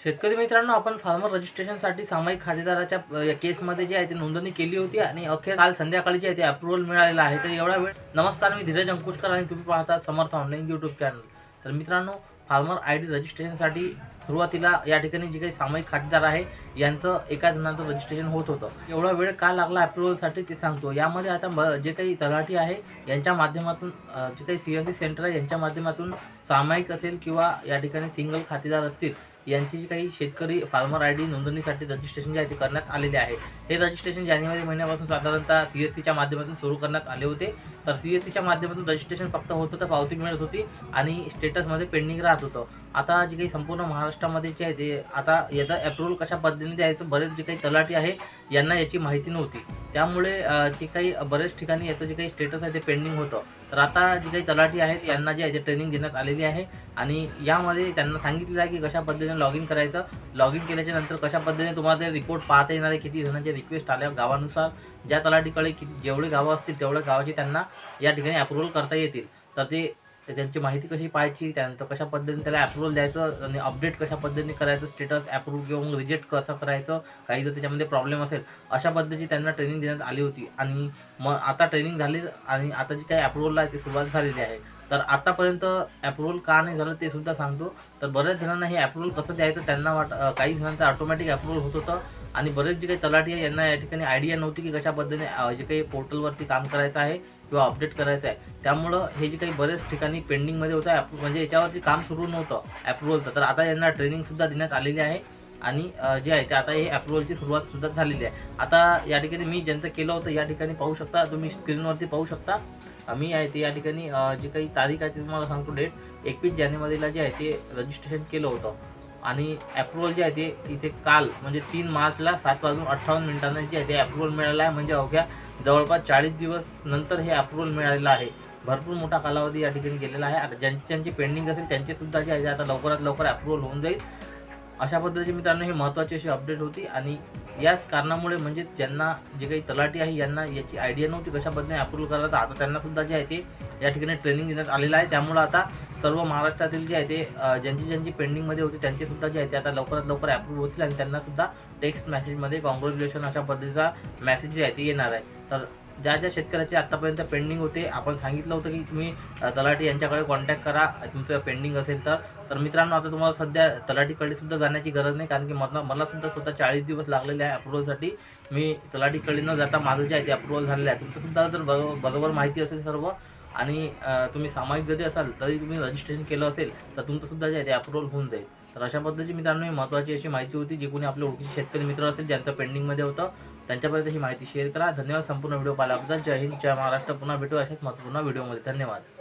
शेतकरी मित्रांनो आपण फार्मर रजिस्ट्रेशनसाठी सामायिक खातेदाराच्या या केसमध्ये जे आहे ते नोंदणी केली होती आणि अखेर काल संध्याकाळी जे आहे ते अप्रुव्हल मिळालेलं आहे. तर एवढा वेळ नमस्कार मी धीरज अंकुशकर आणि तुम्ही पाहता समर्थ ऑनलाईन यूट्यूब चॅनल तर मित्रांनो फार्मर आय डी रजिस्ट्रेशनसाठी सुरुवातीला या ठिकाणी जे काही सामायिक खातेदार आहे यांचं एका जणांचं रजिस्ट्रेशन होत होतं. एवढा वेळ का लागला अप्रुव्हलसाठी ते सांगतो. यामध्ये आता ब- जे काही तलाठी आहे यांच्या माध्यमातून जे काही सी एस सी सेंटर आहे यांच्या माध्यमातून सामायिक असेल किंवा या ठिकाणी सिंगल खातेदार असतील यांची जी काही शेतकरी फार्मर आय डी नोंदणीसाठी रजिस्ट्रेशन जे आहे ते करण्यात आलेले आहे. हे रजिस्ट्रेशन जानेवारी महिन्यापासून साधारणतः सी एस सीच्या माध्यमातून सुरू करण्यात आले होते. तर सी एस सीच्या माध्यमातून रजिस्ट्रेशन फक्त होतं तर पावती मिळत होती आणि स्टेटसमध्ये पेंडिंग राहत होतं. आता जे काही संपूर्ण महाराष्ट्रामध्ये जे आहे ते आता याचा अप्रुव्हल कशा पद्धतीने द्यायचं बरेच जे काही तलाठी आहे यांना याची माहिती नव्हती. त्यामुळे जे काही बरेच ठिकाणी याचं जे काही स्टेटस आहे ते पेंडिंग होतं. तर आता जे काही तलाठी आहेत यांना जे आहे ते ट्रेनिंग देण्यात आलेली आहे आणि यामध्ये त्यांना सांगितलेलं आहे की कशा पद्धतीने लॉग इन करायचं लॉग इन केल्याच्यानंतर कशा पद्धतीने तुम्हाला ते रिपोर्ट पाहता येणार आहे किती जणांच्या रिक्वेस्ट आल्या गावानुसार ज्या तलाठीकडे किती जेवढे गावं असतील तेवढ्या गावाची त्यांना या ठिकाणी अप्रुव्हल करता येतील. तर ते तर त्यांची माहिती कशी पाहायची त्यानंतर कशा पद्धतीने त्याला अप्रुव्हल द्यायचं आणि अपडेट कशा पद्धतीने करायचं स्टेटस अप्रूव्ह घेऊन रिजेक्ट कसं करायचं काही जर त्याच्यामध्ये प्रॉब्लेम असेल अशा पद्धतीची त्यांना ट्रेनिंग देण्यात आली होती. आणि मग आता ट्रेनिंग झाली आणि आता जी काही अप्रुव्हल आहे ती सुरुवात झालेली आहे. तर आतापर्यंत अप्रुव्हल का नाही झालं ते सुद्धा सांगतो. तर बऱ्याच जणांना हे अप्रुव्हल कसं द्यायचं त्यांना वाट काही जणांचं ऑटोमॅटिक अप्रुव्हल होत होतं. आणि बरेच जे काही तलाठी आहे यांना या ठिकाणी आयडिया नव्हती की कशा पद्धतीने जे काही पोर्टलवरती काम करायचं आहे. किंवा अपडेट करायचं आहे. त्यामुळं हे जे काही बरेच ठिकाणी पेंडिंगमध्ये होतं ॲप म्हणजे याच्यावरती काम सुरू नव्हतं अप्रुव्हलचं तर आता यांना ट्रेनिंगसुद्धा देण्यात आलेली आहे. आणि जे आहे ते आता हे ॲप्रुवलची सुरुवातसुद्धा झालेली आहे. आता या ठिकाणी मी ज्यांचं केलं होतं या ठिकाणी पाहू शकता तुम्ही स्क्रीनवरती पाहू शकता. मी आहे ते या ठिकाणी जे जी काही तारीख आहे ती तुम्हाला सांगतो डेट एकवीस जानेवारीला जे आहे ते रजिस्ट्रेशन केलं होतं. आणि अप्रुव्हल जे आहे ते इथे काल म्हणजे तीन मार्चला सात वाजून अठ्ठावन्न मिनिटांना जे आहे ते अप्रुव्हल मिळालं आहे. म्हणजे अवघ्या जवळपास चाळीस दिवस नंतर हे अप्रुव्हल मिळालेलं आहे. भरपूर मोठा कालावधी या ठिकाणी गेलेला आहे. आता ज्यांची ज्यांची पेंडिंग असेल त्यांचेसुद्धा जे आहे ते आता लवकरात लवकर अप्रुव्हल होऊन जाईल. अशा पद्धतीचे मित्रांनो हे महत्त्वाची अशी अपडेट होती आणि याच कारणामुळे म्हणजेच ज्यांना जे काही तलाठी आहे यांना याची आयडिया नव्हती कशा पद्धतीने अप्रूव्ह करायचं. आता त्यांनासुद्धा जे आहे ते या ठिकाणी ट्रेनिंग देण्यात आलेलं आहे. त्यामुळं आता सर्व महाराष्ट्रातील जे आहे ते ज्यांची ज्यांची पेंडिंगमध्ये होते त्यांचेसुद्धा जे आहे ते आता लवकरात लवकर अप्रूव्ह होतील आणि त्यांनासुद्धा टेक्स्ट मेसेजमध्ये कॉंग्रॅच्युलेशन अशा पद्धतीचा मेसेज जे आहे ते येणार आहे. तर ज्या ज्या शेतकऱ्याचे आत्तापर्यंत पेंडिंग होते आपण सांगितलं होतं की तुम्ही तलाठी यांच्याकडे कॉन्टॅक्ट करा तुमचं पेंडिंग असेल तर. तर मित्रांनो आता तुम्हाला सध्या तलाठीकडे सुद्धा जाण्याची गरज नाही कारण की मला मला सुद्धा स्वतः चाळीस दिवस लागलेले आहे अप्रुव्हलसाठी मी तलाठीकडे न जाता माझं जे आहे ते अप्रुव्हल झालेलं आहे. तुमचं सुद्धा जर बरोबर बरोबर माहिती असेल सर्व आणि तुम्ही सामायिक जरी असाल तरी तुम्ही रजिस्ट्रेशन केलं असेल तर तुमचंसुद्धा जे आहे ते अप्रुव्हल होऊन जाईल. तर अशा पद्धतीची मित्रांनो ही महत्त्वाची अशी माहिती होती जे कोणी आपले ओळखीचे शेतकरी मित्र असेल ज्यांचं पेंडिंगमध्ये होतं त्यांच्यापर्यंत ही माहिती शेअर करा. धन्यवाद संपूर्ण व्हिडिओ पाहिल्याबद्दल. जय हिंद जय महाराष्ट्र. पुन्हा भेटू अशाच महत्त्वपूर्ण व्हिडिओमध्ये. धन्यवाद.